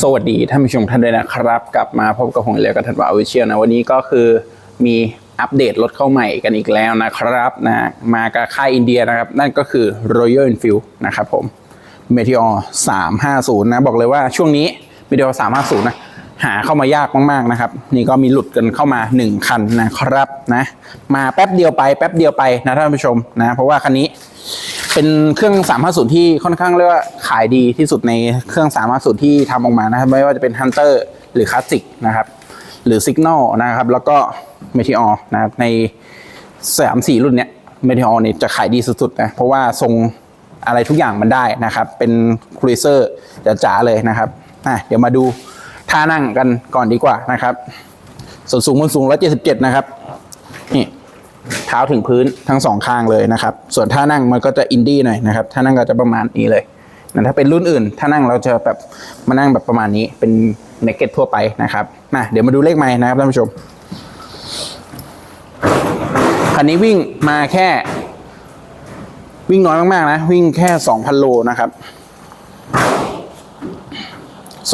สวัสดีท่านผู้ชมท่านด้วยนะครับ กลับมาพบกับผมเลียวกับทันวาวิเชียนะวันนี้ก็คือมีอัปเดตรถเข้าใหม่กันอีกแล้วนะครับนะมากับค่ายอินเดียนะครับ นั่นก็คือ Royal Enfield นะครับผม Meteor 350 นะบอกเลยว่าช่วงนี้ Meteor 350 นะหาเข้ามายากมากๆนะครับ นี่ก็มีหลุดกันเข้ามา 1 คันนะครับนะมาแป๊บเดียวไปแป๊บเดียวไปนะท่านผู้ชมนะเพราะว่าคันนี้ เป็นเครื่อง 350 ที่ค่อนข้างเรียกว่าขายดีที่สุดในเครื่อง 350 ที่ทำออกมานะครับ ไม่ว่าจะเป็น Hunter หรือ Classic นะครับ หรือ Signal นะครับ แล้วก็ Meteor นะครับ ใน 3 4 รุ่นเนี้ย Meteor เนี่ยจะขายดีสุดๆนะ เพราะว่าทรงอะไรทุกอย่างมันได้นะครับ เป็นครูเซอร์จ๋าๆเลยนะครับอะเดี๋ยวมาดูท่านั่งกันก่อนดีกว่านะครับส่วนสูงบนสูง 177 นะครับ นี่ เท้าถึงพื้นทั้งสองข้างเลยนะครับ ส่วนท่านั่งมันก็จะอินดี้หน่อยนะครับท่านั่งก็จะประมาณนี้เลยนะถ้าเป็นรุ่นอื่น ท่านั่งเราจะแบบมานั่งแบบประมาณนี้เป็นเนกเก็ตทั่วไปนะครับมาเดี๋ยวมาดูเลขไม้นะครับท่านผู้ชมคันนี้วิ่งมาแค่ วิ่งน้อยมากๆนะ วิ่งแค่2,000โลนะครับ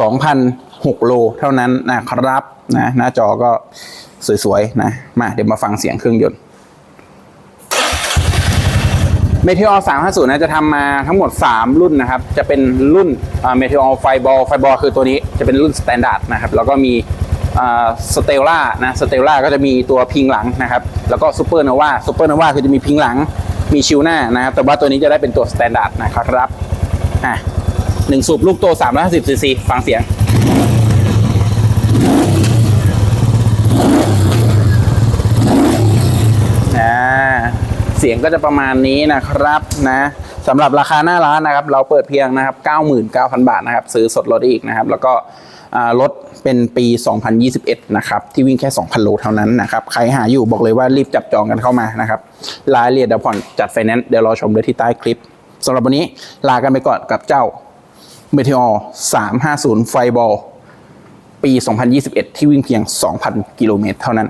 2,006โลเท่านั้นนะครับนะหน้าจอก็สวยๆนะมาเดี๋ยวมาฟังเสียงเครื่องยนต์ เมเทอร์350นะจะทำมาทั้งหมด 3 รุ่นนะครับ จะเป็นรุ่นเมเทอร์ไฟบอลไฟบอลคือตัวนี้จะเป็นรุ่นสแตนดาร์ดนะครับ แล้วก็มีสเตลล่านะสเตลล่าก็จะมีตัวพิงหลังนะครับ แล้วก็ซูเปอร์โนวาซูเปอร์โนวาคือจะมีพิงหลังมีชิวหน้านะครับ แต่ว่าตัวนี้จะได้เป็นตัวสแตนดาร์ดนะครับอะหนึ่งสูบลูกโต350ซีซีฟังเสียง อ่าเสียงก็จะประมาณนี้นะครับนะสำหรับราคาหน้าร้านนะครับ เราเปิดเพียงนะครับ99,000 บาทนะครับ ซื้อสดรถได้อีกนะครับ แล้วก็รถเป็นปี 2021 นะครับ ที่วิ่งแค่ 2,000 โลเท่านั้นนะครับ ใครหาอยู่บอกเลยว่ารีบจับจองกันเข้ามานะครับรายละเอียดเดี๋ยวผ่อนจัดไฟแนนซ์เดี๋ยวรอชมได้ที่ใต้คลิปสำหรับวันนี้ลากันไปก่อนกับเจ้า Meteor 350ไฟบอลปี 2021 ที่วิ่งเพียง 2,000 กิโลเมตรเท่านั้น